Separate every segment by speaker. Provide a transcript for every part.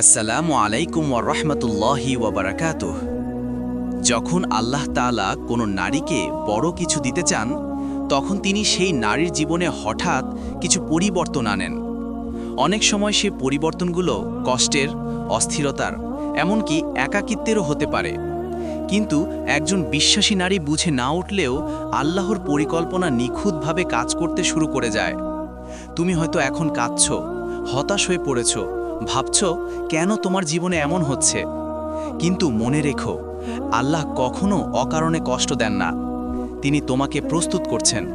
Speaker 1: আসসালামু আলাইকুম ওরহমতুল্লাহি ওবরাকাতুহ যখন আল্লাহ তাআলা কোনো নারীকে বড় কিছু দিতে চান, তখন তিনি সেই নারীর জীবনে হঠাৎ কিছু পরিবর্তন আনেন। অনেক সময় সে পরিবর্তনগুলো কষ্টের, অস্থিরতার, এমনকি একাকিত্বেরও হতে পারে। কিন্তু একজন বিশ্বাসী নারী বুঝে না উঠলেও আল্লাহর পরিকল্পনা নিখুঁতভাবে কাজ করতে শুরু করে যায়। তুমি হয়তো এখন কাঁদছ, হতাশ হয়ে পড়েছ ভাবছ কেন তোমার জীবনে এমন হচ্ছে? কিন্তু মনে রেখো, আল্লাহ কখনো অকারণে কষ্ট দেন না। তিনি তোমাকে প্রস্তুত করছেন।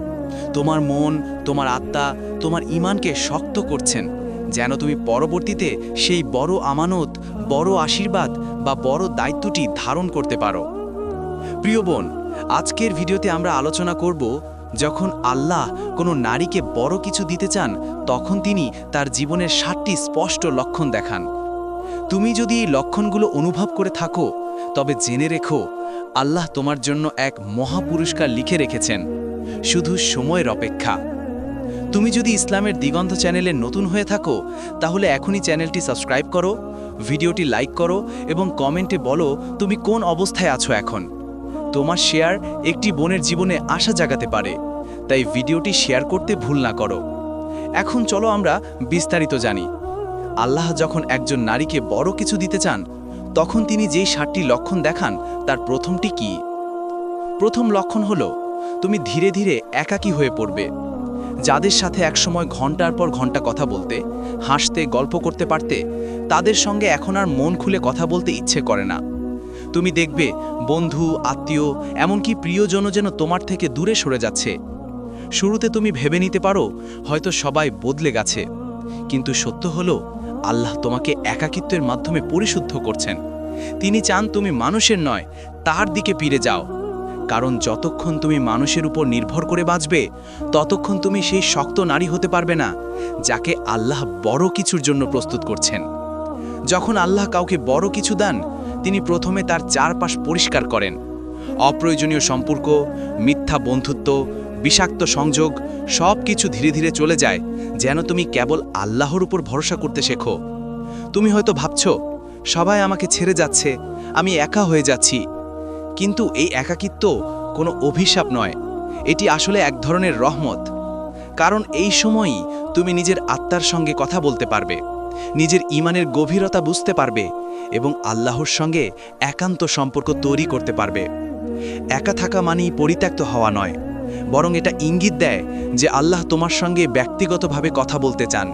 Speaker 1: তোমার মন, তোমার আত্মা, তোমার ইমানকে শক্ত করছেন, যেন তুমি পরবর্তীতে সেই বড় আমানত, বড় আশীর্বাদ বা বড় দায়িত্বটি ধারণ করতে পারো। প্রিয় বোন, আজকের ভিডিওতে আমরা আলোচনা করব যখন আল্লাহ কোনো নারীকে বড় কিছু দিতে চান, তখন তিনি তার জীবনের ষাটটি স্পষ্ট লক্ষণ দেখান। তুমি যদি এই লক্ষণগুলো অনুভব করে থাকো, তবে জেনে রেখো, আল্লাহ তোমার জন্য এক মহাপুরস্কার লিখে রেখেছেন, শুধু সময়ের অপেক্ষা। তুমি যদি ইসলামের দিগন্ত চ্যানেলে নতুন হয়ে থাকো, তাহলে এখনই চ্যানেলটি সাবস্ক্রাইব করো, ভিডিওটি লাইক করো এবং কমেন্টে বলো তুমি কোন অবস্থায় আছো এখন। তোমার শেয়ার একটি বোনের জীবনে আশা জাগাতে পারে। তাই ভিডিওটি শেয়ার করতে ভুল না করো। এখন চলো আমরা বিস্তারিত জানি। আল্লাহ যখন একজন নারীকে বড় কিছু দিতে চান, তখন তিনি যেই ষাটটি লক্ষণ দেখান, তার প্রথমটি কি? প্রথম লক্ষণ হল, তুমি ধীরে ধীরে একাকী হয়ে পড়বে। যাদের সাথে একসময় ঘণ্টার পর ঘণ্টা কথা বলতে, হাসতে, গল্প করতে পারতে, তাদের সঙ্গে এখন আর মন খুলে কথা বলতে ইচ্ছে করে না। তুমি দেখবে, বন্ধু, আত্মীয়, এমনকি প্রিয়জন যেন তোমার থেকে দূরে সরে যাচ্ছে। শুরুতে তুমি ভেবে নিতে পারো, হয়তো সবাই বদলে গেছে। কিন্তু সত্য হলো, আল্লাহ তোমাকে একাকিত্বের মাধ্যমে পরিশুদ্ধ করছেন। তিনি চান তুমি মানুষের নয় তার দিকে ফিরে যাও। কারণ যতক্ষণ তুমি মানুষের উপর নির্ভর করে বাঁচবে, ততক্ষণ তুমি সেই শক্ত নারী হতে পারবে না, যাকে আল্লাহ বড় কিছুর জন্য প্রস্তুত করছেন। যখন আল্লাহ কাউকে বড় কিছু দেন তিনি প্রথমে তার চারপাশ পরিষ্কার করেন। অপ্রয়োজনীয় সম্পর্ক, মিথ্যা বন্ধুত্ব, বিষাক্ত সংযোগ সব কিছু ধীরে ধীরে চলে যায়, যেন তুমি কেবল আল্লাহর উপর ভরসা করতে শেখো। তুমি হয়তো ভাবছ, সবাই আমাকে ছেড়ে যাচ্ছে, আমি একা হয়ে যাচ্ছি। কিন্তু এই একাকিত্ব কোনো অভিশাপ নয়, এটি আসলে এক ধরনের রহমত। কারণ এই সময়ই তুমি নিজের আত্মার সঙ্গে কথা বলতে পারবে। নিজের ইমানের গভীরতা বুঝতে পারবে এবং আল্লাহর সঙ্গে একান্ত সম্পর্ক তৈরি করতে পারবে। একা থাকা মানেই পরিত্যক্ত হওয়া নয়, বরং এটা ইঙ্গিত দেয় যে আল্লাহ তোমার সঙ্গে ব্যক্তিগতভাবে কথা বলতে চান।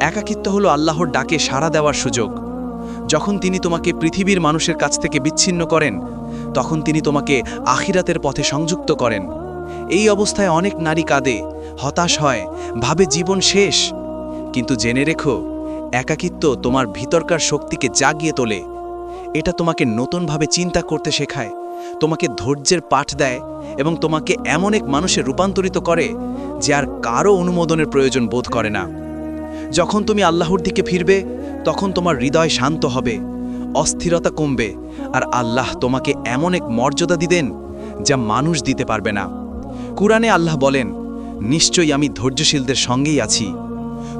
Speaker 1: একাকিত্ব হলো আল্লাহর ডাকে সাড়া দেওয়ার সুযোগ। যখন তিনি তোমাকে পৃথিবীর মানুষের কাছ থেকে বিচ্ছিন্ন করেন, তখন তিনি তোমাকে আখিরাতের পথে সংযুক্ত করেন। এই অবস্থায় অনেক নারী কাঁদে, হতাশ হয়, ভাবে জীবন শেষ। কিন্তু জেনে রেখো একাকিত্ব তোমার ভিতরকার শক্তিকে জাগিয়ে তোলে। এটা তোমাকে নতুনভাবে চিন্তা করতে শেখায়, তোমাকে ধৈর্যের পাঠ দেয় এবং তোমাকে এমন এক মানুষে রূপান্তরিত করে যে আর কারও অনুমোদনের প্রয়োজন বোধ করে না। যখন তুমি আল্লাহর দিকে ফিরবে, তখন তোমার হৃদয় শান্ত হবে, অস্থিরতা কমবে আর আল্লাহ তোমাকে এমন এক মর্যাদা দিবেন যা মানুষ দিতে পারবে না। কুরআনে আল্লাহ বলেন, নিশ্চয়ই আমি ধৈর্যশীলদের সঙ্গেই আছি।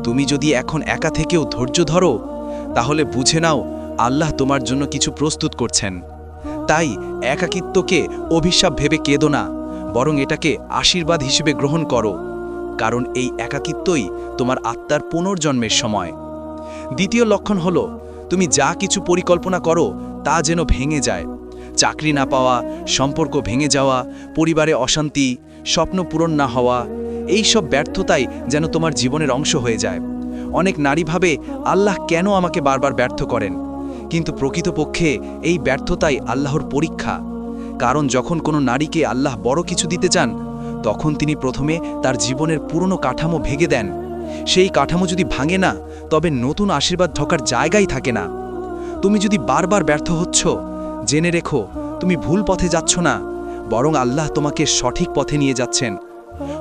Speaker 1: তুমি যদি এখন একা থেকেও ধৈর্য ধরো, তাহলে বুঝে নাও আল্লাহ তোমার জন্য কিছু প্রস্তুত করছেন। তাই একাকিত্বকে অভিশাপ ভেবে কেঁদো না, বরং এটাকে আশীর্বাদ হিসেবে গ্রহণ করো, কারণ এই একাকিত্বই তোমার আত্মার পুনর্জন্মের সময়। দ্বিতীয় লক্ষণ হল, তুমি যা কিছু পরিকল্পনা করো, তা যেন ভেঙে যায়। চাকরি না পাওয়া, সম্পর্ক ভেঙে যাওয়া, পরিবারে অশান্তি, স্বপ্ন পূরণ না হওয়া এই সব ব্যর্থতাই যেন তোমার জীবনের অংশ হয়ে যায়। অনেক নারী ভাবে, আল্লাহ কেন আমাকে বারবার ব্যর্থ করেন? কিন্তু প্রকৃতপক্ষে এই ব্যর্থতাই আল্লাহর পরীক্ষা। কারণ যখন কোনো নারীকে আল্লাহ বড় কিছু দিতে চান, তখন তিনি প্রথমে তার জীবনের পুরনো কাঠামো ভেঙে দেন। সেই কাঠামো যদি ভাঙে না, তবে নতুন আশীর্বাদ ঢোকার জায়গাই থাকে না। তুমি যদি বারবার ব্যর্থ হচ্ছ, জেনে রেখো, তুমি ভুল পথে যাচ্ছ না, বরং আল্লাহ তোমাকে সঠিক পথে নিয়ে যাচ্ছেন।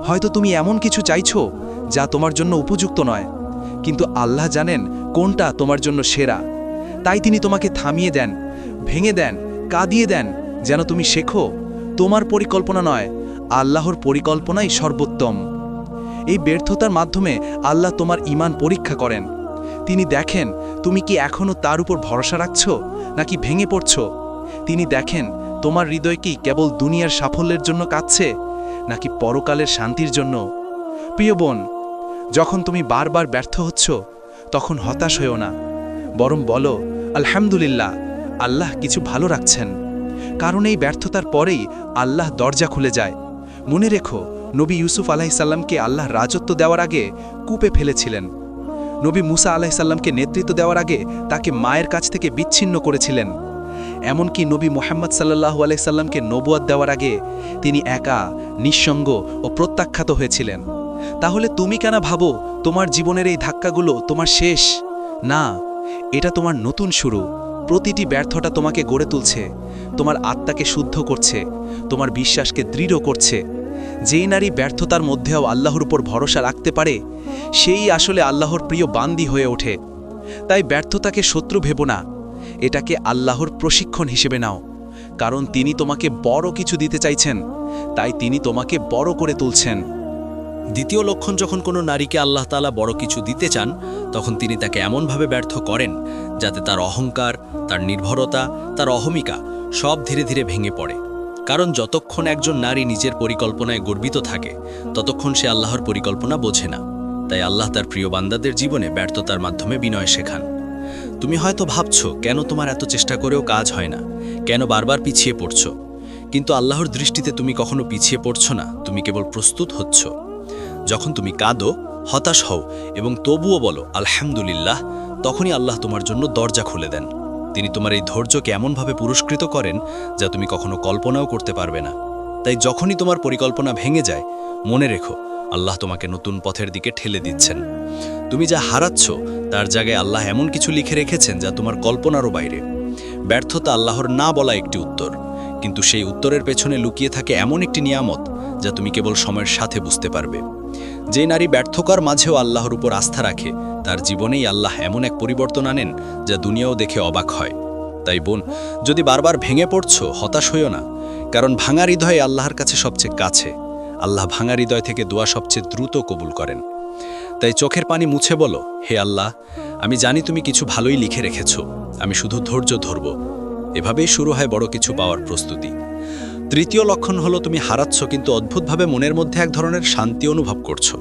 Speaker 1: হয়তো তুমি এমন কিছু চাইছো যা তোমার জন্য উপযুক্ত নয়। কিন্তু আল্লাহ জানেন কোনটা তোমার জন্য সেরা। তাই তিনি তোমাকে থামিয়ে দেন, ভেঙে দেন, কাঁদিয়ে দেন, যেন তুমি শেখো, তোমার পরিকল্পনা নয়, আল্লাহর পরিকল্পনাই সর্বোত্তম। এই ব্যর্থতার মাধ্যমে আল্লাহ তোমার ইমান পরীক্ষা করেন।
Speaker 2: তিনি দেখেন তুমি কি এখনও তার উপর ভরসা রাখছ, নাকি ভেঙে পড়ছ। তিনি দেখেন তোমার হৃদয় কি কেবল দুনিয়ার সাফল্যের জন্য কাঁদছে নাকি পরকালের শান্তির জন্য? প্রিয় বোন, যখন তুমি বারবার ব্যর্থ হচ্ছ, তখন হতাশ হয়েও না। বরং বলো, আলহামদুলিল্লাহ, আল্লাহ কিছু ভালো রাখছেন। কারণ এই ব্যর্থতার পরেই আল্লাহ দরজা খুলে যায়। মনে রেখো, নবী ইউসুফ আলাহিসাল্লামকে আল্লাহ রাজত্ব দেওয়ার আগে কূপে ফেলেছিলেন। নবী মুসা আলাহিসাল্লামকে নেতৃত্ব দেওয়ার আগে তাকে মায়ের কাছ থেকে বিচ্ছিন্ন করেছিলেন। এমনকি নবী মোহাম্মদ সাল্লাহু আলাইসাল্লামকে নবুয়াদ দেওয়ার আগে তিনি একা, নিঃসঙ্গ ও প্রত্যাখ্যাত হয়েছিলেন। তাহলে তুমি কেন ভাবো তোমার জীবনের এই ধাক্কাগুলো তোমার শেষ? না, এটা তোমার নতুন শুরু। প্রতিটি ব্যর্থতা তোমাকে গড়ে তুলছে। তোমার আত্মাকে শুদ্ধ করছে। তোমার বিশ্বাসকে দৃঢ় করছে। যেই নারী ব্যর্থতার মধ্যেও আল্লাহর উপর ভরসা রাখতে পারে, সেই আসলে আল্লাহর প্রিয় বান্দি হয়ে ওঠে। তাই ব্যর্থতাকে শত্রু ভেবো না। এটাকে আল্লাহর প্রশিক্ষণ হিসেবে নাও, কারণ তিনি তোমাকে বড় কিছু দিতে চাইছেন, তাই তিনি তোমাকে বড় করে তুলছেন।
Speaker 1: দ্বিতীয় লক্ষণ, যখন কোনো নারীকে আল্লাহ তালা বড় কিছু দিতে চান, তখন তিনি তাকে এমনভাবে ব্যর্থ করেন, যাতে তার অহংকার, তার নির্ভরতা, তার অহমিকা সব ধীরে ধীরে ভেঙে পড়ে। কারণ যতক্ষণ একজন নারী নিজের পরিকল্পনায় গর্বিত থাকে, ততক্ষণ সে আল্লাহর পরিকল্পনা বোঝে না। তাই আল্লাহ তার প্রিয় বান্দাদের জীবনে ব্যর্থতার মাধ্যমে বিনয় শেখান। তুমি হয়তো ভাবছ, কেন তোমার এত চেষ্টা করেও কাজ হয় না? কেন বারবার পিছিয়ে পড়ছ? কিন্তু আল্লাহর দৃষ্টিতে তুমি কখনো পিছিয়ে পড়ছ না, তুমি কেবল প্রস্তুত হচ্ছ। যখন তুমি কাঁদো, হতাশ হও এবং তবুও বলো, আলহামদুলিল্লাহ, তখনই আল্লাহ তোমার জন্য দরজা খুলে দেন। তিনি তোমার এই ধৈর্যকে এমনভাবে পুরস্কৃত করেন যা তুমি কখনো কল্পনাও করতে পারবে না। তাই যখনই তোমার পরিকল্পনা ভেঙে যায়, মনে রেখো, আল্লাহ তোমাকে নতুন পথের দিকে ঠেলে দিচ্ছেন। তুমি যা হারাচ্ছ, তার জায়গায় আল্লাহ এমন কিছু লিখে রেখেছেন যা তোমার কল্পনারও বাইরে। ব্যর্থতা আল্লাহর না বলা একটি উত্তর, কিন্তু সেই উত্তরের পেছনে লুকিয়ে থাকে এমন একটি নিয়ামত যা তুমি কেবল সময়ের সাথে বুঝতে পারবে। যে নারী ব্যর্থকার মাঝেও আল্লাহর উপর আস্থা রাখে, তার জীবনেই আল্লাহ এমন এক পরিবর্তন আনেন যা দুনিয়াও দেখে অবাক হয়। তাই বোন, যদি বারবার ভেঙে পড়ছ, হতাশ হইও না। কারণ ভাঙা হৃদয় আল্লাহর কাছে সবচেয়ে কাছে। আল্লাহ ভাঙা হৃদয় থেকে দোয়া সবচেয়ে দ্রুত কবুল করেন। তাই চোখের পানি মুছে বলো, হে আল্লাহ, আমি জানি তুমি কিছু ভালোই লিখে রেখেছ। আমি শুধু ধৈর্য ধরব। এভাবেই শুরু হয় বড় কিছু পাওয়ার প্রস্তুতি। তৃতীয় লক্ষণ হলো তুমি হারাচ্ছ কিন্তু অদ্ভুতভাবে মনের মধ্যে এক ধরনের শান্তি অনুভব করছ।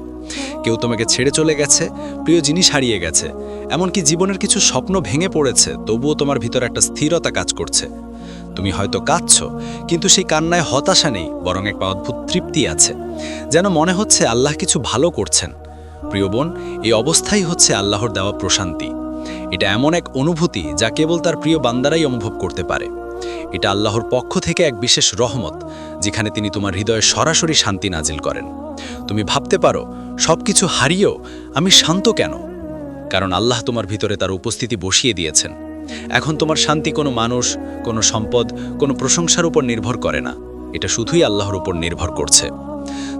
Speaker 1: কেউ তোমাকে ছেড়ে চলে গেছে, প্রিয় জিনিস হারিয়ে গেছে। এমনকি জীবনের কিছু স্বপ্ন ভেঙে পড়েছে, তবুও তোমার ভিতরে একটা স্থিরতা কাজ করছে। তুমি হয়তো কাঁদছ, কিন্তু সেই কান্নায় হতাশা নেই, বরং একটা অদ্ভুত তৃপ্তি আছে। যেন মনে হচ্ছে আল্লাহ কিছু ভালো করছেন। প্রিয় বোন, এই অবস্থাই হচ্ছে আল্লাহর দেওয়া প্রশান্তি। এটা এমন এক অনুভূতি যা কেবল তার প্রিয় বান্দারাই অনুভব করতে পারে। এটা আল্লাহর পক্ষ থেকে এক বিশেষ রহমত, যেখানে তিনি তোমার হৃদয়ে সরাসরি শান্তি নাজিল করেন। তুমি ভাবতে পারো সব কিছু হারিয়েও আমি শান্ত কেন? কারণ আল্লাহ তোমার ভিতরে তার উপস্থিতি বসিয়ে দিয়েছেন। এখন তোমার শান্তি কোনো মানুষ, কোনো সম্পদ, কোনো প্রশংসার উপর নির্ভর করে না। এটা শুধুই আল্লাহর উপর নির্ভর করছে।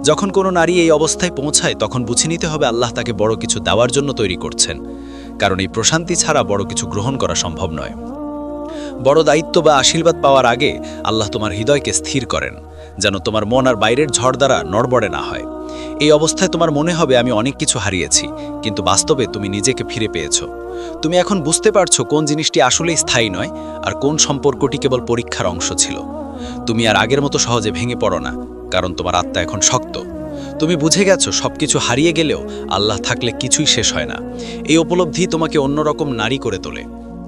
Speaker 1: যখন কোনো নারী এই অবস্থায় পৌঁছায়, তখন বুঝে নিতে হবে আল্লাহ তাকে বড় কিছু দেওয়ার জন্য তৈরি করছেন। কারণ এই প্রশান্তি ছাড়া বড় কিছু গ্রহণ করা সম্ভব নয়। বড় দায়িত্ব বা আশীর্বাদ পাওয়ার আগে আল্লাহ তোমার হৃদয়কে স্থির করেন, যেন তোমার মন আর বাইরের ঝড় দ্বারা নড়বড়ে না হয়। এই অবস্থায় তোমার মনে হবে আমি অনেক কিছু হারিয়েছি, কিন্তু বাস্তবে তুমি নিজেকে ফিরে পেয়েছ। তুমি এখন বুঝতে পারছ কোন জিনিসটি আসলেই স্থায়ী নয় আর কোন সম্পর্কটি কেবল পরীক্ষার অংশ ছিল। তুমি আর আগের মতো সহজে ভেঙে পড়ো না, কারণ তোমার আত্মা এখন শক্ত। তুমি বুঝে গেছো সবকিছু হারিয়ে গেলেও আল্লাহ থাকলে কিছুই শেষ হয় না। এই উপলব্ধি তোমাকে অন্যরকম নারী করে তোলে।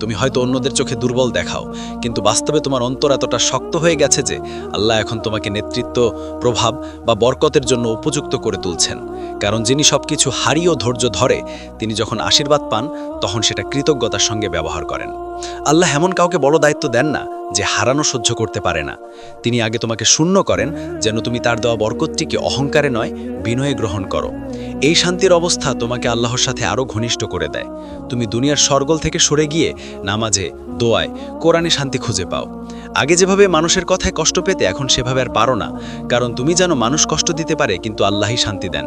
Speaker 1: তুমি হয়তো অন্যদের চোখে দুর্বল দেখাও, কিন্তু বাস্তবে তোমার অন্তর এতটা শক্ত হয়ে গেছে যে আল্লাহ এখন তোমাকে নেতৃত্ব, প্রভাব বা বরকতের জন্য উপযুক্ত করে তুলছেন। কারণ যিনি সবকিছু হারিয়েও ধৈর্য ধরে, তিনি যখন আশীর্বাদ পান, তখন সেটা কৃতজ্ঞতার সঙ্গে ব্যবহার করেন। আল্লাহ এমন কাউকে বড় দায়িত্ব দেন না যে হারানো সহ্য করতে পারে না। তিনি আগে তোমাকে শূন্য করেন, যেন তুমি তার দেওয়া বরকতটিকে অহংকারে নয়, বিনয়ে গ্রহণ করো। এই শান্তির অবস্থা তোমাকে আল্লাহর সাথে আরও ঘনিষ্ঠ করে দেয়। তুমি দুনিয়ার সরগল থেকে সরে গিয়ে নামাজে, দোয়ায়, কোরআনে শান্তি খুঁজে পাও। আগে যেভাবে মানুষের কথায় কষ্ট পেতে, এখন সেভাবে আর পারো না। কারণ তুমি জানো মানুষ কষ্ট দিতে পারে, কিন্তু আল্লাহই শান্তি দেন।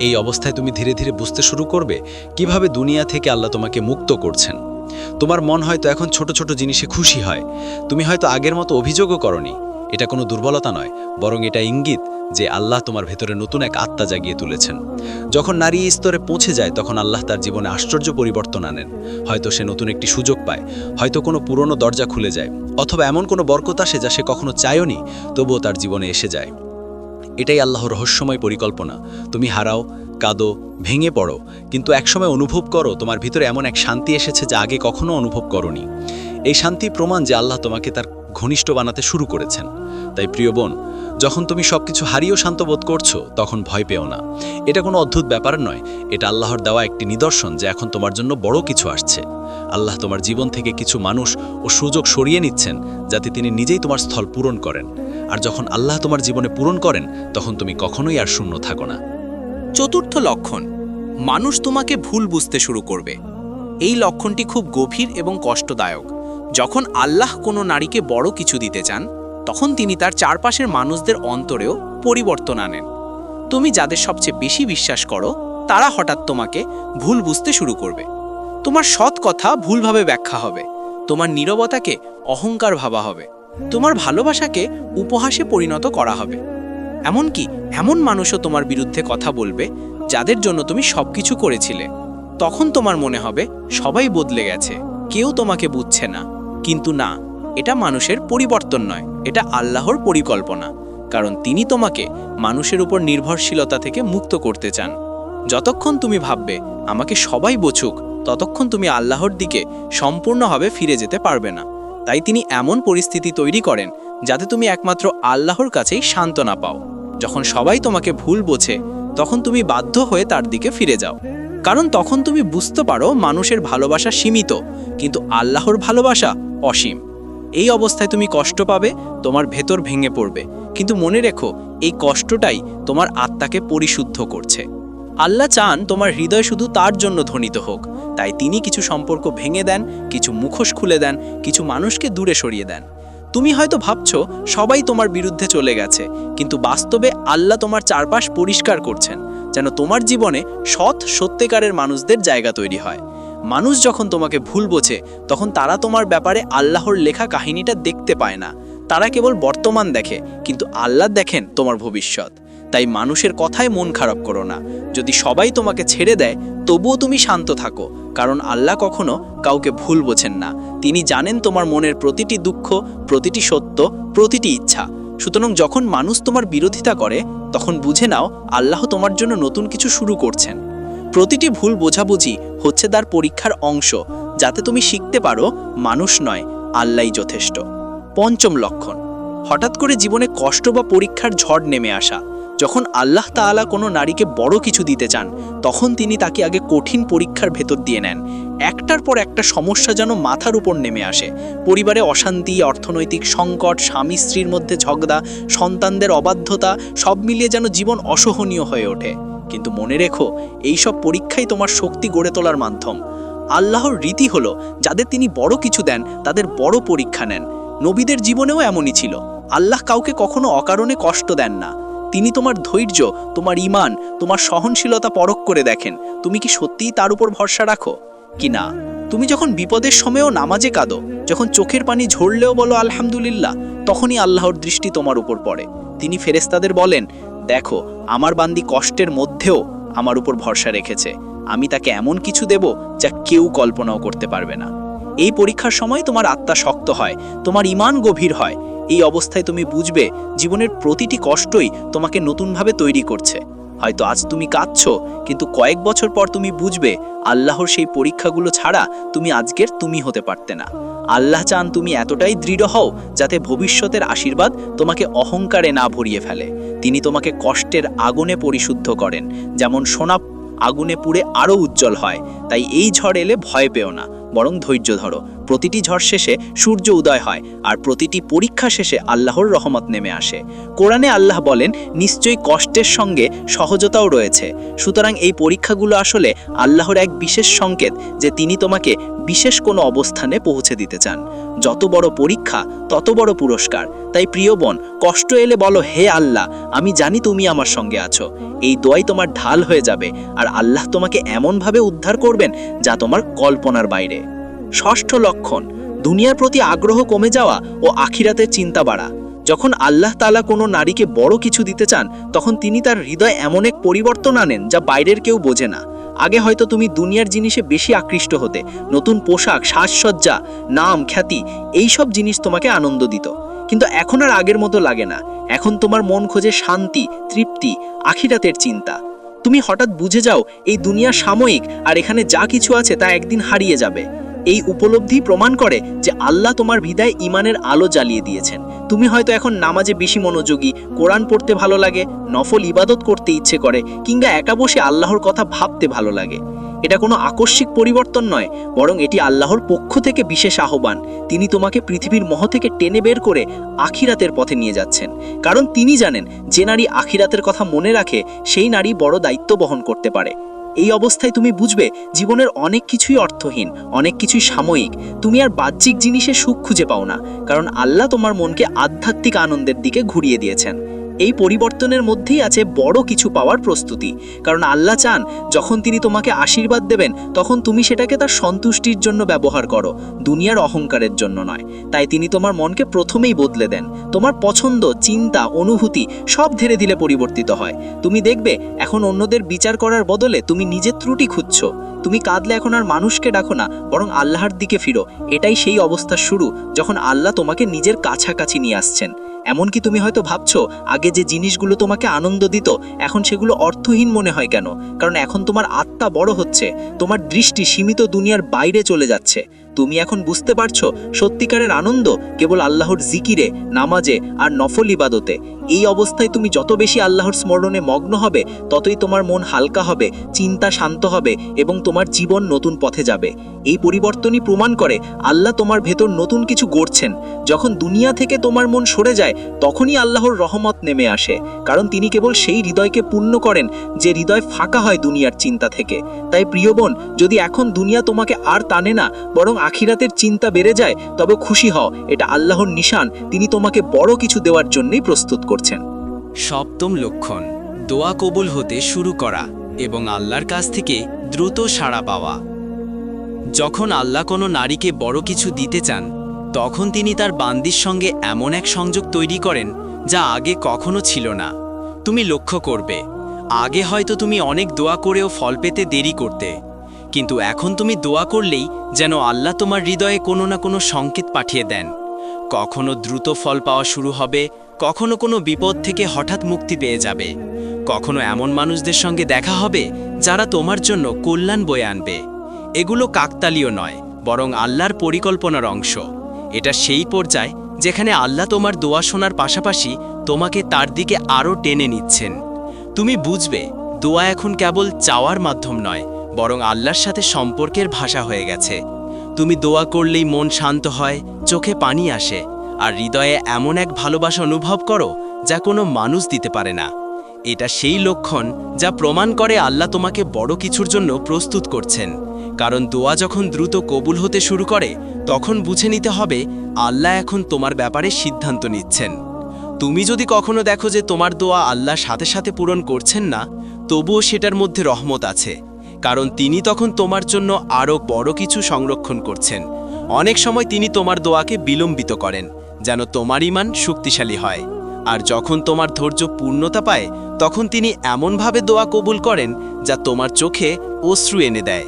Speaker 1: এই অবস্থায় তুমি ধীরে ধীরে বুঝতে শুরু করবে, কীভাবে দুনিয়া থেকে আল্লাহ তোমাকে মুক্ত করছেন। তোমার মন হয়তো এখন ছোট ছোট জিনিসে খুশি হয়। তুমি হয়তো আগের মতো অভিযোগও করনি।
Speaker 3: এটা কোনো দুর্বলতা নয়, বরং এটা ইঙ্গিত যে আল্লাহ তোমার ভেতরে নতুন এক আত্মা জাগিয়ে তুলেছেন। যখন নারী স্তরে পৌঁছে যায়, তখন আল্লাহ তার জীবনে আশ্চর্য পরিবর্তন আনেন। হয়তো সে নতুন একটি সুযোগ পায়, হয়তো কোনো পুরনো দরজা খুলে যায়, অথবা এমন কোনো বরকত আসে যা সে কখনো চায়নি, তবুও তার জীবনে এসে যায়। এটাই আল্লাহর রহস্যময় পরিকল্পনা। তুমি হারাও কাঁদো, ভেঙে পড়ো। কিন্তু একসময় অনুভব করো, তোমার ভিতরে এমন এক শান্তি এসেছে যা আগে কখনো অনুভব করনি। এই শান্তি প্রমাণ যে আল্লাহ তোমাকে তার ঘনিষ্ঠ বানাতে শুরু করেছেন। তাই প্রিয় বোন, যখন তুমি সবকিছু হারিয়েও শান্ত বোধ করছ, তখন ভয় পেও না। এটা কোনো অদ্ভুত ব্যাপার নয়। এটা আল্লাহর দেওয়া একটি নিদর্শন যে এখন তোমার জন্য বড় কিছু আসছে। আল্লাহ তোমার জীবন থেকে কিছু মানুষ ও সুযোগ সরিয়ে নিচ্ছেন, যাতে তিনি নিজেই তোমার স্থল পূরণ করেন। আর যখন আল্লাহ তোমার জীবনে পূরণ করেন, তখন তুমি কখনোই আর শূন্য থাকো না।
Speaker 1: চতুর্থ লক্ষণ, মানুষ তোমাকে ভুল বুঝতে শুরু করবে। এই লক্ষণটি খুব গভীর এবং কষ্টদায়ক। যখন আল্লাহ কোনো নারীকে বড় কিছু দিতে চান, তখন তিনি তার চারপাশের মানুষদের অন্তরেও পরিবর্তন আনেন। তুমি যাদের সবচেয়ে বেশি বিশ্বাস করো, তারা হঠাৎ তোমাকে ভুল বুঝতে শুরু করবে। তোমার সৎ কথা ভুলভাবে ব্যাখ্যা হবে। তোমার নীরবতাকে অহংকার ভাবা হবে। তোমার ভালোবাসাকে উপহাসে পরিণত করা হবে। এমনকি এমন মানুষও তোমার বিরুদ্ধে কথা বলবে, যাদের জন্য তুমি সবকিছু করেছিলে। তখন তোমার মনে হবে, সবাই বদলে গেছে, কেউ তোমাকে বুঝছে না। কিন্তু না, এটা মানুষের পরিবর্তন নয়, এটা আল্লাহর পরিকল্পনা। কারণ তিনি তোমাকে মানুষের উপর নির্ভরশীলতা থেকে মুক্ত করতে চান। যতক্ষণ তুমি ভাববে, আমাকে সবাই বোঝুক, ততক্ষণ তুমি আল্লাহর দিকে সম্পূর্ণভাবে ফিরে যেতে পারবে না। তাই তিনি এমন পরিস্থিতি তৈরি করেন যাতে তুমি একমাত্র আল্লাহর কাছেই সান্ত্বনা পাও। যখন সবাই তোমাকে ভুল বোঝে, তখন তুমি বাধ্য হয়ে তার দিকে ফিরে যাও। কারণ তখন তুমি বুঝতে পারো মানুষের ভালোবাসা সীমিত, কিন্তু আল্লাহর ভালোবাসা অসীম। এই অবস্থায় তুমি কষ্ট পাবে, তোমার ভেতর ভেঙে পড়বে। কিন্তু মনে রেখো, এই কষ্টটাই তোমার আত্মাকে পরিশুদ্ধ করছে। আল্লাহ চান তোমার হৃদয় শুধু তার জন্য ধ্বনিত হোক। তাই তিনি কিছু সম্পর্ক ভেঙে দেন, কিছু মুখোশ খুলে দেন, কিছু মানুষকে দূরে সরিয়ে দেন। তুমি হয়তো ভাবছ, সবাই তোমার বিরুদ্ধে চলে গেছে, কিন্তু বাস্তবে আল্লাহ তোমার চারপাশ পরিষ্কার করছেন, যেন তোমার জীবনে সৎ সত্যিকারের মানুষদের জায়গা তৈরি হয়। মানুষ যখন তোমাকে ভুল বোঝে, তখন তারা তোমার ব্যাপারে আল্লাহর লেখা কাহিনীটা দেখতে পায় না। তারা কেবল বর্তমান দেখে, কিন্তু আল্লাহ দেখেন তোমার ভবিষ্যৎ। তাই মানুষের কথায় মন খারাপ করো না। যদি সবাই তোমাকে ছেড়ে দেয়, তবুও তুমি শান্ত থাকো, কারণ আল্লাহ কখনো কাউকে ভুল বোঝেন না। তিনি জানেন তোমার মনের প্রতিটি দুঃখ, প্রতিটি সত্য, প্রতিটি ইচ্ছা। সুতরাং যখন মানুষ তোমার বিরোধিতা করে, তখন বুঝে নাও, আল্লাহ তোমার জন্য নতুন কিছু শুরু করছেন। প্রতিটি ভুল বোঝাবুঝি হচ্ছে তার পরীক্ষার অংশ। যাতে তুমি শিখতে পারো, মানুষ নয় আল্লাহই যথেষ্ট। পঞ্চম লক্ষণ, হঠাৎ করে জীবনে কষ্ট বা পরীক্ষার ঝড় নেমে আসা। যখন আল্লাহ তাআলা কোনো নারীকে বড় কিছু দিতে চান, তখন তিনি তাকে আগে কঠিন পরীক্ষার ভেতর দিয়ে নেন। একটার পর একটা সমস্যা যেন মাথার উপর নেমে আসে। পরিবারে অশান্তি, অর্থনৈতিক সংকট, স্বামী স্ত্রীর মধ্যে ঝগড়া, সন্তানদের অবাধ্যতা, সব মিলিয়ে যেন জীবন অসহনীয় হয়ে ওঠে। কিন্তু মনে রেখো, এইসব পরীক্ষাই তোমার শক্তি গড়ে তোলার মাধ্যম। আল্লাহর রীতি হলো, যাদের তিনি বড় কিছু দেন, তাদের বড় পরীক্ষা নেন। নবীদের জীবনেও এমনই ছিল। আল্লাহ কাউকে কখনো অকারণে কষ্ট দেন না। তিনি তোমার ধৈর্য, তোমার ইমান তোমার সহনশীলতা পরখ করে দেখেন। তুমি কি সত্যিই তার উপর ভরসা রাখো? কি না? তুমি যখন বিপদের সময়েও নামাজে কাঁদো, যখন চোখের পানি ঝরলেও বলো আলহামদুলিল্লাহ, তখনই আল্লাহর দৃষ্টি তোমার উপর পড়ে। তিনি ফেরেস্তাদের বলেন, দেখো, আমার বান্দি কষ্টের মধ্যেও আমার উপর ভরসা রেখেছে। আমি তাকে এমন কিছু দেব যা কেউ কল্পনাও করতে পারবে না। এই পরীক্ষার সময় তোমার আত্মা শক্ত হয়, তোমার ইমান গভীর হয়। এই অবস্থায় তুমি বুঝবে জীবনের প্রতিটি কষ্টই তোমাকে নতুনভাবে তৈরি করছে। হয়তো আজ তুমি কাঁদছো, কিন্তু কয়েক বছর পর তুমি বুঝবে আল্লাহর সেই পরীক্ষাগুলো ছাড়া তুমি আজকের তুমি হতে পারতে না। আল্লাহ চান তুমি এতটাই দৃঢ় হও যাতে ভবিষ্যতের আশীর্বাদ তোমাকে অহংকারে না ভরিয়ে ফেলে। তিনি তোমাকে কষ্টের আগুনে পরিশুদ্ধ করেন, যেমন সোনা আগুনে পুড়ে আরও উজ্জ্বল হয়। তাই এই ঝড় এলে ভয় পেও না, বরং ধৈর্য ধরো। প্রতিটি ঝড় শেষে সূর্য উদয় হয়, আর প্রতিটি পরীক্ষা শেষে আল্লাহর রহমত নেমে আসে। কোরআনে আল্লাহ বলেন, নিশ্চয়ই কষ্টের সঙ্গে সহজতাও রয়েছে। সুতরাং এই পরীক্ষাগুলো আসলে আল্লাহর এক বিশেষ সংকেত, যে তিনি তোমাকে বিশেষ কোনো অবস্থানে পৌঁছে দিতে চান। যত বড় পরীক্ষা, তত বড় পুরস্কার। তাই প্রিয় বোন, কষ্ট এলে বলো, হে আল্লাহ, আমি জানি তুমি আমার সঙ্গে আছো। এই দোয়াই তোমার ঢাল হয়ে যাবে, আর আল্লাহ তোমাকে এমনভাবে উদ্ধার করবেন, যা তোমার কল্পনার বাইরে। ষষ্ঠ লক্ষণ, দুনিয়ার প্রতি আগ্রহ কমে যাওয়া ও আখিরাতের চিন্তা বাড়া।
Speaker 4: যখন আল্লাহ তাআলা কোনো নারীকে বড় কিছু দিতে চান, তখন তিনি তার হৃদয় এমন এক পরিবর্তন আনেন যা বাইরের কেউ বোঝে না। আগে হয়তো তুমি দুনিয়ার জিনিসে বেশি আকৃষ্ট হতে, নতুন পোশাক, সাজসজ্জা, নাম, খ্যাতি এই সব জিনিস তোমাকে আনন্দ দিত। কিন্তু এখন আর আগের মতো লাগে না। এখন তোমার মন খোঁজে শান্তি, তৃপ্তি, আখিরাতের চিন্তা। তুমি হঠাৎ বুঝে যাও, এই দুনিয়া সাময়িক, আর এখানে যা কিছু আছে তা একদিন হারিয়ে যাবে। এই উপলব্ধি প্রমাণ করে যে আল্লাহ তোমার হৃদয়ে ইমানের আলো জ্বালিয়ে দিয়েছেন। তুমি হয়তো এখন নামাজে বেশি মনোযোগী, কোরআন পড়তে ভালো লাগে, নফল ইবাদত করতে ইচ্ছে করে, কিংবা একা বসে আল্লাহর কথা ভাবতে ভালো লাগে। এটা কোনো আকস্মিক পরিবর্তন নয়, বরং এটি আল্লাহর পক্ষ থেকে বিশেষ আহ্বান। তিনি তোমাকে পৃথিবীর মহ থেকে টেনে বের করে আখিরাতের পথে নিয়ে যাচ্ছেন। কারণ তিনি জানেন, যে নারী আখিরাতের কথা মনে রাখে, সেই নারী বড় দায়িত্ব বহন করতে পারে। এই অবস্থায় তুমি বুঝবে জীবনের অনেক কিছুই অর্থহীন, অনেক কিছুই সাময়িক। তুমি আর বাহ্যিক জিনিসে সুখ খুঁজে পাও না, কারণ আল্লাহ তোমার মনকে আধ্যাত্মিক আনন্দের দিকে ঘুরিয়ে দিয়েছেন। এই পরিবর্তনের মধ্যেই আছে বড় কিছু পাওয়ার প্রস্তুতি। কারণ আল্লাহ চান, যখন তিনি তোমাকে আশীর্বাদ দেবেন, তখন তুমি সেটাকে তার সন্তুষ্টির জন্য ব্যবহার করো, দুনিয়ার অহংকারের জন্য নয়। তাই তিনি তোমার মনকে প্রথমেই বদলে দেন। তোমার পছন্দ, চিন্তা, অনুভূতি সব ধীরে ধীরে পরিবর্তিত হয়। তুমি দেখবে, এখন অন্যদের বিচার করার বদলে তুমি নিজের ত্রুটি খুঁজছো। তুমি কাঁদলে এখন আর মানুষকে ডাকো না, বরং আল্লাহর দিকে ফিরো। এটাই সেই অবস্থার শুরু, যখন আল্লাহ তোমাকে নিজের কাছাকাছি নিয়ে আসছেন। এমনকি তুমি হয়তো ভাবছ, আগে যে জিনিসগুলো তোমাকে আনন্দ দিত, এখন সেগুলো অর্থহীন মনে হয় কেন? কারণ এখন তোমার আত্মা বড় হচ্ছে, তোমার দৃষ্টি সীমিত দুনিয়ার বাইরে চলে যাচ্ছে। তুমি এখন বুঝতে পারছ, সত্যিকারের আনন্দ কেবল আল্লাহর জিকিরে, নামাজে আর নফল ইবাদতে। এই অবস্থায় তুমি যত বেশি আল্লাহর স্মরণে মগ্ন হবে, ততই তোমার মন হালকা হবে, চিন্তা শান্ত হবে এবং তোমার জীবন নতুন পথে যাবে। এই পরিবর্তনই প্রমাণ করে আল্লাহ তোমার ভেতর নতুন কিছু গড়ছেন। যখন দুনিয়া থেকে তোমার মন সরে যায়, তখনই আল্লাহর রহমত নেমে আসে, কারণ তিনি কেবল সেই হৃদয়কে পূর্ণ করেন যে হৃদয় ফাঁকা হয় দুনিয়ার চিন্তা থেকে। তাই প্রিয় বোন, যদি এখন দুনিয়া তোমাকে আর টানে না, বরং আখিরাতের চিন্তা বেড়ে যায়, তবে খুশি হও, এটা আল্লাহর নিশান। তিনি তোমাকে বড় কিছু দেওয়ার জন্যই প্রস্তুত করছেন।
Speaker 1: সপ্তম লক্ষণ, দোয়া কবুল হতে শুরু করা এবং আল্লাহর কাছ থেকে দ্রুত সাড়া পাওয়া। যখন আল্লাহ কোনো নারীকে বড় কিছু দিতে চান, তখন তিনি তার বান্দির সঙ্গে এমন এক সংযোগ তৈরি করেন যা আগে কখনো ছিল না। তুমি লক্ষ্য করবে, আগে হয়তো তুমি অনেক দোয়া করেও ফল পেতে দেরি করতে, কিন্তু এখন তুমি দোয়া করলেই যেন আল্লাহ তোমার হৃদয়ে কোনো না কোনো সংকেত পাঠিয়ে দেন। কখনো দ্রুত ফল পাওয়া শুরু হবে কখনো কোনো বিপদ থেকে হঠাৎ মুক্তি পেয়ে যাবে। কখনো এমন মানুষদের সঙ্গে দেখা হবে যারা তোমার জন্য কল্যাণ বয়ে আনবে। এগুলো কাকতালীয় নয়, বরং আল্লাহর পরিকল্পনার অংশ। এটা সেই পর্যায় যেখানে আল্লাহ তোমার দোয়া শোনার পাশাপাশি তোমাকে তার দিকে আরও টেনে নিচ্ছেন। তুমি বুঝবে, দোয়া এখন কেবল চাওয়ার মাধ্যম নয়, বরং আল্লাহর সাথে সম্পর্কের ভাষা হয়ে গেছে। তুমি দোয়া করলেই মন শান্ত হয়, চোখে পানি আসে আর হৃদয়ে এমন এক ভালোবাসা অনুভব করো যা কোনো মানুষ দিতে পারে না। এটা সেই লক্ষণ যা প্রমাণ করে আল্লাহ তোমাকে বড় কিছুর জন্য প্রস্তুত করছেন। কারণ দোয়া যখন দ্রুত কবুল হতে শুরু করে, তখন বুঝে নিতে হবে আল্লাহ এখন তোমার ব্যাপারে সিদ্ধান্ত নিচ্ছেন। তুমি যদি কখনো দেখো যে তোমার দোয়া আল্লাহ সাথে সাথে পূরণ করছেন না, তবুও সেটার মধ্যে রহমত আছে। কারণ তিনি তখন তোমার জন্য আরও বড় কিছু সংরক্ষণ করছেন। অনেক সময় তিনি তোমার দোয়াকে বিলম্বিত করেন। যেন তোমার ইমান শক্তিশালী হয়। আর যখন তোমার ধৈর্য পূর্ণতা পায়, তখন তিনি এমনভাবে দোয়া কবুল করেন যা তোমার চোখে অশ্রু এনে দেয়।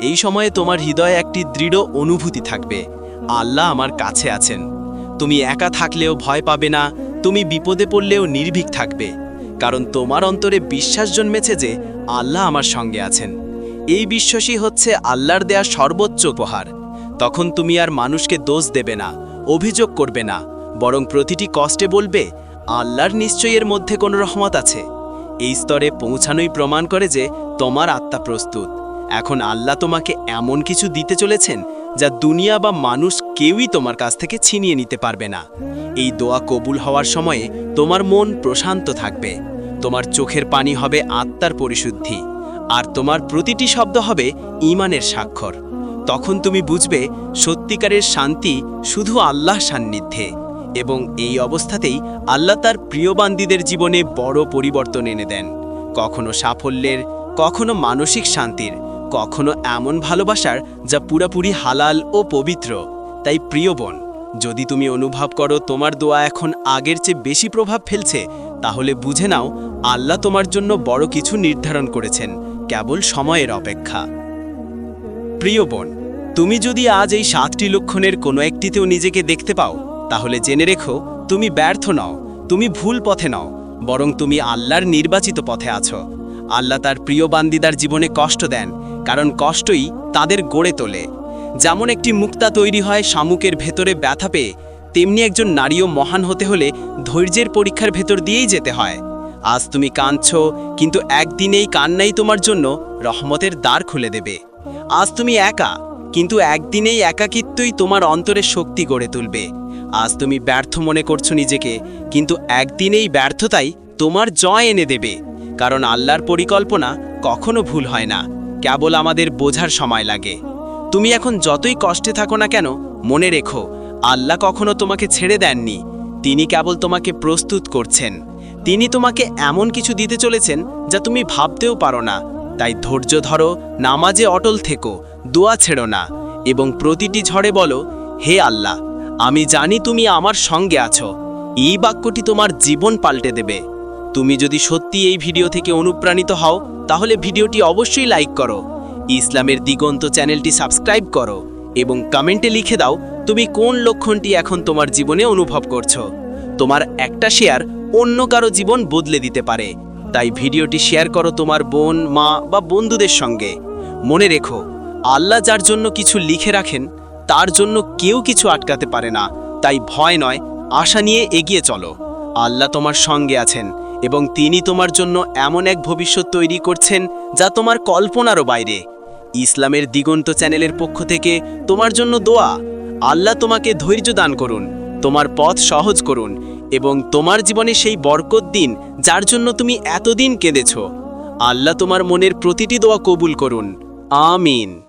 Speaker 1: এই সময়ে তোমার হৃদয়ে একটি দৃঢ় অনুভূতি থাকবে। আল্লাহ আমার কাছে আছেন। তুমি একা থাকলেও ভয় পাবে না, তুমি বিপদে পড়লেও নির্ভীক থাকবে। কারণ তোমার অন্তরে বিশ্বাস জন্মেছে যে আল্লাহ আমার সঙ্গে আছেন। এই বিশ্বাসই হচ্ছে আল্লাহর দেয়া সর্বোচ্চ উপহার। তখন তুমি আর মানুষকে দোষ দেবে না। অভিযোগ করবে না, বরং প্রতিটি কষ্টে বলবে, আল্লাহর নিশ্চয়ই এর মধ্যে কোনো রহমত আছে। এই স্তরে পৌঁছানোই প্রমাণ করে যে তোমার আত্মা প্রস্তুত। এখন আল্লাহ তোমাকে এমন কিছু দিতে চলেছেন, যা দুনিয়া বা মানুষ কেউই তোমার কাছ থেকে ছিনিয়ে নিতে পারবে না। এই দোয়া কবুল হওয়ার সময়ে তোমার মন প্রশান্ত থাকবে। তোমার চোখের পানি হবে আত্মার পরিশুদ্ধি, আর তোমার প্রতিটি শব্দ হবে ইমানের স্বাক্ষর। তখন তুমি বুঝবে সত্যিকারের শান্তি শুধু আল্লাহ সান্নিধ্যে এবং এই অবস্থাতেই আল্লাহ তার প্রিয় বান্দিদের জীবনে বড় পরিবর্তন এনে দেন। কখনো সাফল্যের, কখনো মানসিক শান্তির, কখনো এমন ভালোবাসার যা পুরাপুরি হালাল ও পবিত্র। তাই প্রিয় বোন, যদি তুমি অনুভব করো তোমার দোয়া এখন আগের চেয়ে বেশি প্রভাব ফেলছে, তাহলে বুঝে নাও আল্লাহ তোমার জন্য বড় কিছু নির্ধারণ করেছেন, কেবল সময়ের অপেক্ষা। প্রিয় বোন, তুমি যদি আজ এই সাতটি লক্ষণের কোনো একটিতেও নিজেকে দেখতে পাও, তাহলে জেনে রেখো, তুমি ব্যর্থ নও, তুমি ভুল পথে নও, বরং তুমি আল্লাহর নির্বাচিত পথে আছো। আল্লাহ তার প্রিয় বান্দিদার জীবনে কষ্ট দেন, কারণ কষ্টই তাদের গড়ে তোলে। যেমন একটি মুক্তা তৈরি হয় শামুকের ভেতরে ব্যথা পেয়ে, তেমনি একজন নারীও মহান হতে হলে ধৈর্যের পরীক্ষার ভেতর দিয়েই যেতে হয়। আজ তুমি কাঁদছ, কিন্তু একদিনেই কান্নাই তোমার জন্য রহমতের দ্বার খুলে দেবে। আজ তুমি একা, কিন্তু একদিনেই একাকিত্বই তোমার অন্তরে শক্তি গড়ে তুলবে। আজ তুমি ব্যর্থ মনে করছ নিজেকে, কিন্তু একদিনেই ব্যর্থতাই তোমার জয় এনে দেবে, কারণ আল্লাহর পরিকল্পনা কখনো ভুল হয় না, কেবল আমাদের বোঝার সময় লাগে। তুমি এখন যতই কষ্টে থাকো না কেন, মনে রেখো, আল্লাহ কখনো তোমাকে ছেড়ে দেননি, তিনি কেবল তোমাকে প্রস্তুত করছেন। তিনি তোমাকে এমন কিছু দিতে চলেছেন যা তুমি ভাবতেও পারো না তাই ধৈর্য ধরো, নামাজে অটল থেকো, দোয়া ছেড়ো না। এবং প্রতিটি ঝড়ে বলো, হে আল্লাহ, আমি জানি তুমি আমার সঙ্গে আছো। এই বাক্যটি তোমার জীবন পাল্টে দেবে। তুমি যদি সত্যি এই ভিডিও থেকে অনুপ্রাণিত হও, তাহলে ভিডিওটি অবশ্যই লাইক করো। ইসলামের দিগন্ত চ্যানেলটি সাবস্ক্রাইব করো এবং কমেন্টে লিখে দাও, তুমি কোন লক্ষণটি এখন তোমার জীবনে অনুভব করছ? তোমার একটা শেয়ার অন্য কারও জীবন বদলে দিতে পারে। তাই ভিডিওটি শেয়ার করো তোমার বোন, মা বা বন্ধুদের সঙ্গে। মনে রেখো, আল্লাহ যার জন্য কিছু লিখে রাখেন, তার জন্য কেউ কিছু আটকাতে পারে না। তাই ভয় নয়, আশা নিয়ে এগিয়ে চলো। আল্লাহ তোমার সঙ্গে আছেন এবং তিনি তোমার জন্য এমন এক ভবিষ্যৎ তৈরি করছেন যা তোমার কল্পনারও বাইরে। ইসলামের দিগন্ত চ্যানেলের পক্ষ থেকে তোমার জন্য দোয়া। আল্লাহ তোমাকে ধৈর্য দান করুন, তোমার পথ সহজ করুন এবং তোমার জীবনে সেই বরকত দিন যার জন্য তুমি এতদিন কেঁদেছ। আল্লাহ তোমার মনের প্রতিটি দোয়া কবুল করুন। আমিন।